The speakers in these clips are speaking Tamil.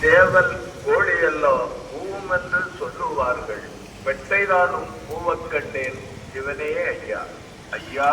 சேவல் கோழியெல்லாம் பூவும் என்று சொல்லுவார்கள். வெட்டைதானும் பூவக்கண்டேன் இவனே ஐயா. ஐயா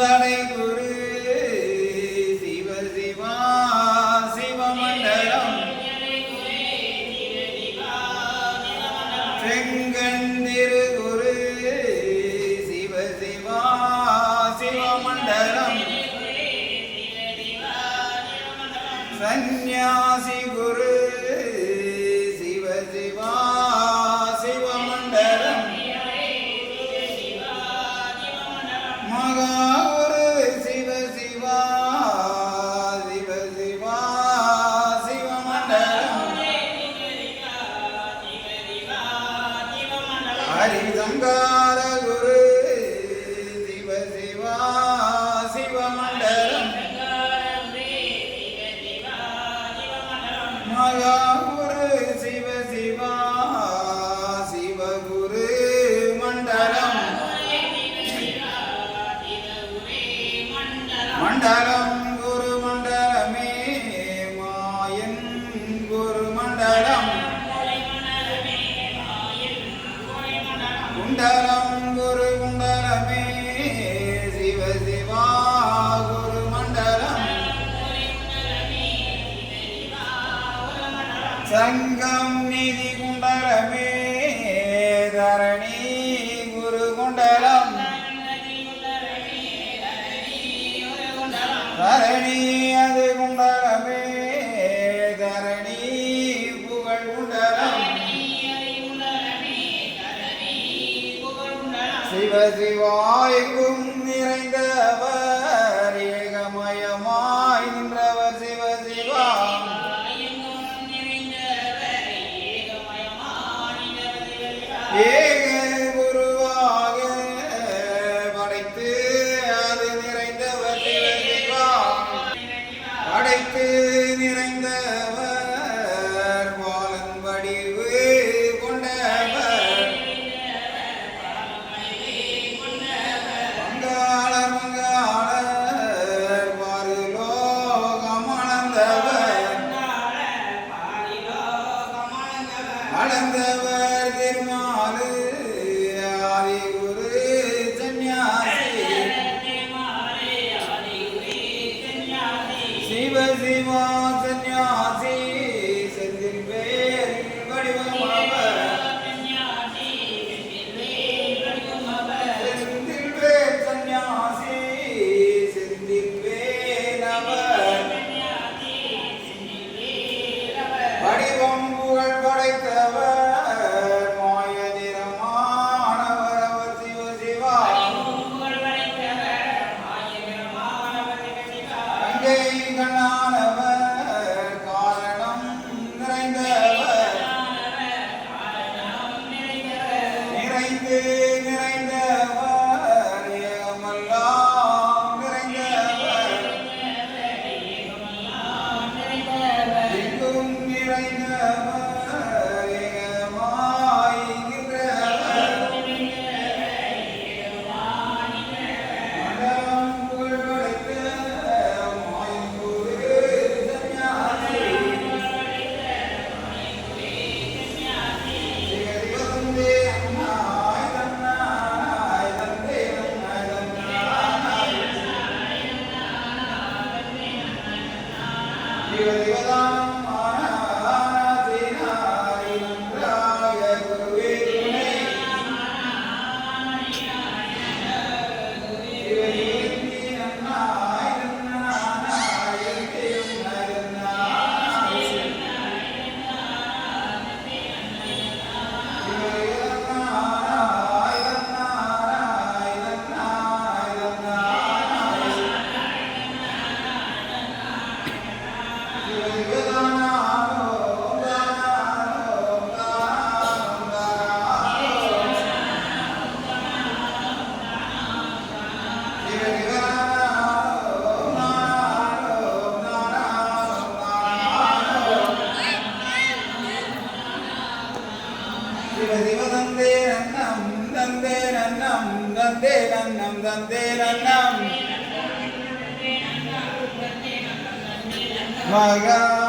திருவுக்கும் தடை குரு சிவ சிவா சிவமண்டலம் செங்கந்திரு குரு சிவ சிவா சிவமண்டலம் சந்நியாசி குரு ஹரிசங்கார குரு சிவ சிவா சிவமண்டலம். மகாகுரு சிவ சிவா சிவகுரு மண்டலம். மண்டலம். சங்கம் நிதி குண்டலமே தரணி குரு குண்டலம். தரணி அது குண்டலமே தரணி புகழ் குண்டலம். சிவ சிவாய்க்கும் நிறைந்தவர். சிவ சிவ தந்தே நன்னம் தந்தே நன்னம் தந்தே நன்னம் தந்தே நன்னம் மகாலிங்கம்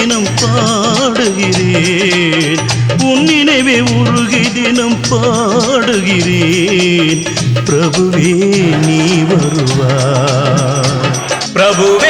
தினம் பாடுகிறேன். உன் நினைவே உருகி தினம் பாடுகிறேன். பிரபுவே நீ வருவா பிரபுவே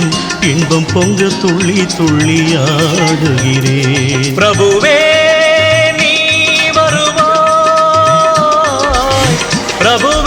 தீபம் பொங்க துள்ளி துள்ளி ஆடுகிறே. பிரபுவே நீ வருவாய். பிரபு